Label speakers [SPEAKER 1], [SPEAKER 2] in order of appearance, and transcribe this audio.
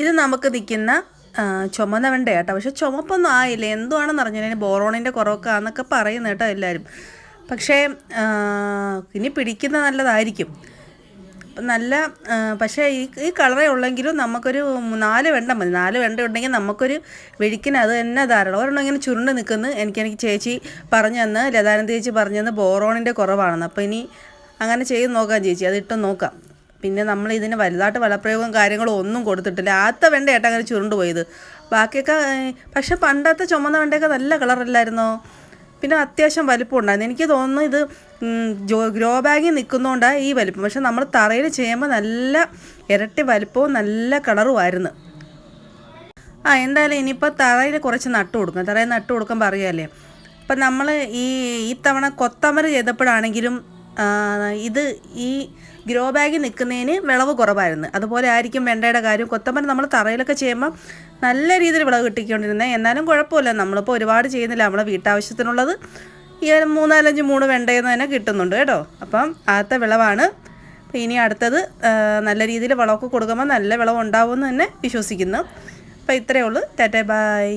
[SPEAKER 1] ഇത് നമുക്ക് നിൽക്കുന്ന ചുമന്ന വെണ്ട കേട്ടോ പക്ഷെ ചുമപ്പൊന്നും ആയില്ല? എന്തുവാണെന്ന് അറിഞ്ഞില്ല ഇനി ബോറോണിന്റെ കുറവൊക്കെ ആണെന്നൊക്കെ പറയുന്ന കേട്ടോ എല്ലാവരും. പക്ഷേ ഇനി പിടിക്കുന്ന നല്ലതായിരിക്കും. നല്ല പക്ഷേ ഈ ഈ കളറേ ഉള്ളെങ്കിലും നമുക്കൊരു നാല് വെണ്ട മതി. നാല് വെണ്ട ഉണ്ടെങ്കിൽ നമുക്കൊരു വെഴിക്കിന് അത് തന്നെ ധാരാളം. ഒരെണ്ണം ഇങ്ങനെ ചുരുണ്ട് നിൽക്കുന്നു. എനിക്ക് എനിക്ക് ചേച്ചി പറഞ്ഞു തന്ന് ലതാനന്ദ ചേച്ചി പറഞ്ഞു തന്ന് ബോറോണിന്റെ കുറവാണെന്ന്. അപ്പോൾ ഇനി അങ്ങനെ ചെയ്ത് നോക്കാം ചേച്ചി. അതിട്ട് നോക്കാം. പിന്നെ നമ്മൾ ഇതിന് വലുതായിട്ട് വളപ്രയോഗം കാര്യങ്ങളും ഒന്നും കൊടുത്തിട്ടില്ല. ആദ്യത്തെ വെണ്ട ഏട്ടാ അങ്ങനെ ചുരുണ്ട് പോയത്. ബാക്കിയൊക്കെ പക്ഷെ പണ്ടത്തെ ചുമന്ന വെണ്ടയൊക്കെ നല്ല കളറല്ലായിരുന്നോ പിന്നെ അത്യാവശ്യം വലിപ്പം ഉണ്ടായിരുന്നു. എനിക്ക് തോന്നുന്നു ഇത് ജോ ഗ്രോ ബാഗിൽ നിൽക്കുന്നതുകൊണ്ടാണ് ഈ വലിപ്പം. പക്ഷെ നമ്മൾ തറയിൽ ചെയ്യുമ്പോൾ നല്ല ഇരട്ടി വലിപ്പവും നല്ല കളറുമായിരുന്നു ആ എന്തായാലും ഇനിയിപ്പോൾ തറയിൽ കുറച്ച് നട്ട് കൊടുക്കണം. തറയിൽ നട്ട് കൊടുക്കാൻ അറിയാമല്ലേ അപ്പം നമ്മൾ ഈ ഈ തവണ കൊത്തമര ചെയ്തപ്പോഴാണെങ്കിലും ഇത് ഈ ഗ്രോ ബാഗിൽ നിൽക്കുന്നതിന് വിളവ് കുറവായിരുന്നു. അതുപോലെ ആയിരിക്കും വെണ്ടയുടെ കാര്യം. കൊത്തമ്പരം നമ്മൾ തറയിലൊക്കെ ചെയ്യുമ്പോൾ നല്ല രീതിയിൽ വിളവ് കിട്ടിക്കൊണ്ടിരുന്നത് എന്നാലും കുഴപ്പമില്ല. നമ്മളിപ്പോൾ ഒരുപാട് ചെയ്യുന്നില്ല. നമ്മളെ വീട്ടാവശ്യത്തിനുള്ളത് ഈ മൂന്നാലഞ്ച് മൂന്ന് വെണ്ടയിൽ നിന്ന് തന്നെ കിട്ടുന്നുണ്ട് കേട്ടോ. അപ്പം ആദ്യത്തെ വിളവാണ്. ഇനി അടുത്തത് നല്ല രീതിയിൽ വിളവൊക്കെ കൊടുക്കുമ്പോൾ നല്ല വിളവ് ഉണ്ടാവുമെന്ന് തന്നെ വിശ്വസിക്കുന്നു. അപ്പോൾ ഇത്രയേ ഉള്ളൂ. Tata bye.